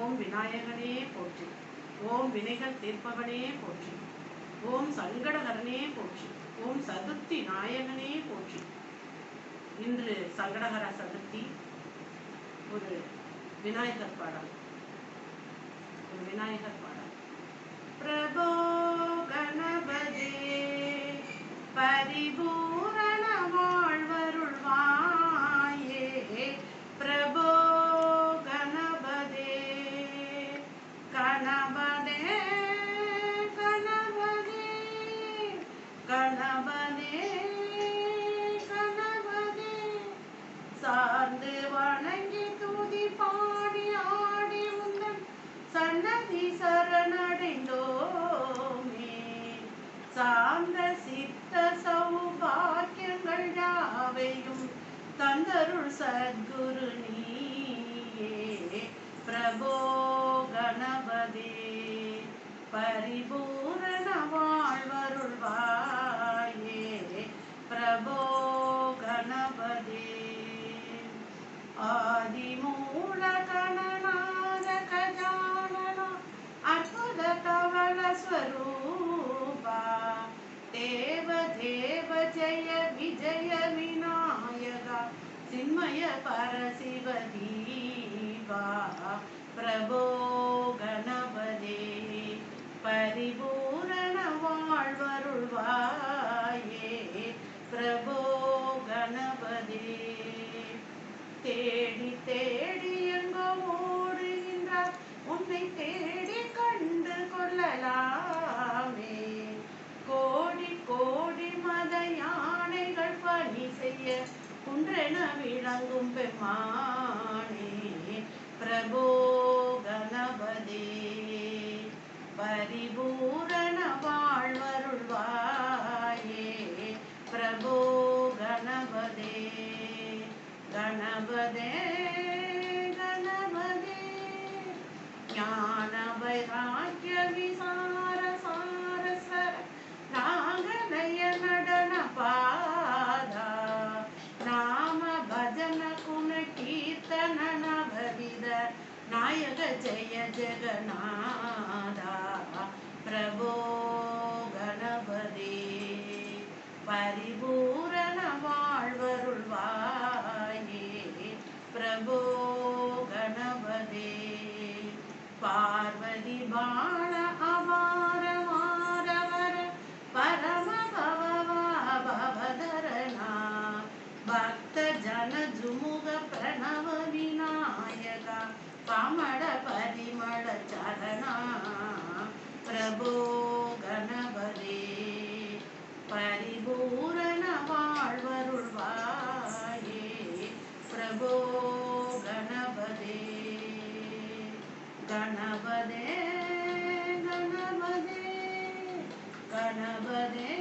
ஓம் விநாயகனே போற்றி. ஓம் வினைகள் தீர்ப்பவனே போற்றி. ஓம் சங்கடகரனே போற்றி. ஓம் சதுர்த்தி நாயகனே போற்றி. இன்று சங்கடகர சதுர்த்தி ஒரு விநாயகர் பாடல். ஒரு விநாயகர் பாடல். கணபதே கணபதே கணபதே கணபதே சார்ந்து வணங்கி துதி பாடி ஆடி உந்தன் சன்னதி சரணடைந்தோமே. சார்ந்த சித்த சௌபாக்கியங்கள் யாவையும் தந்தருள் சத்குரு நீயே. பிரபோ கணபதே பரிபூரண வாழ்வருள்வாயே பிரபோ கணபதே ஆதிமூல கணநாத கஜானன அற்புத கவல ஸ்வரூபா தேவ தேவ ஜய விஜய விநாயகா சின்மய பரசிவ தீபா குன்றென விளங்கும் பெருமானே பிரபோ கணபதே பரிபூரண வாழ்வருள்வாயே பிரபோ கணபதே கணபதே. கணபதே ஞான வைராக்கிய விசார நாயக ஜெய ஜெகநாதா பிரபோ கணபதே பரிபூரண வாழ்வருள்வாயே பிரபோ கணபதே பார்வதி பாண அபார மாரவர பரம பவதரணா பக்த ஜன ஜுமுக பிரணவ விநாயகா பாமட பரிமள சரணா பிரபோ கணபதே பரிபூரண வாழ்வருள்வாயே. பிரபோ கணபதே கணபதே கணபதே கணபதே.